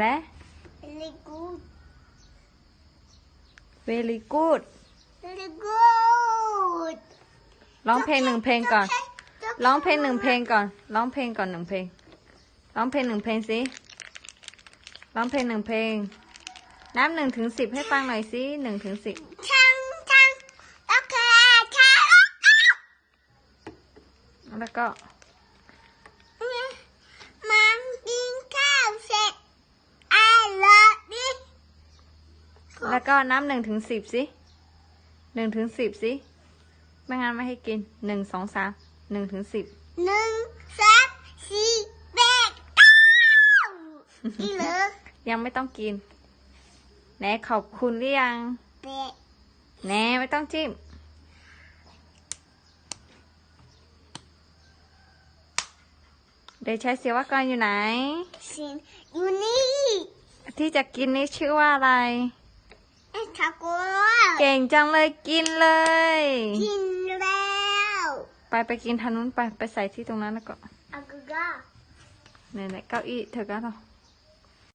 แล้ว very good very good very good ร้องเพลงหนึ่งเพลงก่อน ร้องเพลงหนึ่งเพลงก่อน ร้องเพลงก่อนหนึ่งเพลง ร้องเพลงหนึ่งเพลงสิ ร้องเพลงหนึ่งเพลง นับหนึ่งถึงสิบให้ฟังหน่อยสิหนึ่งถึงสิบช่างช่างโอเคช่างแล้วก็ มากินข้าวเสร็จ I love it แล้วก็นับหนึ่งถึงสิบสิหนึ่งถึงสิบสิ ไม่งั้นไม่ให้กินหนึ่งสองสามหนึ่งถึงสิบหนึ่งสามสี่แปดเก้าอีเหลือยังไม่ต้องกินแหนขอบคุณหรือยังแปดแหนไม่ต้องจิ้มเดี๋ยวใช้เสียวากรอยู่ไหนสินอยู่นี่ที่จะกินนี่ชื่อว่าอะไรไอ้ ทาโก้เก่งจังเลยกินเลย กินแล้วไปไปกินทางนู้นไปไปใส่ที่ตรงนั้นแล้วก็อากาไหนไหนเก้าอี้เธอก็ต้อง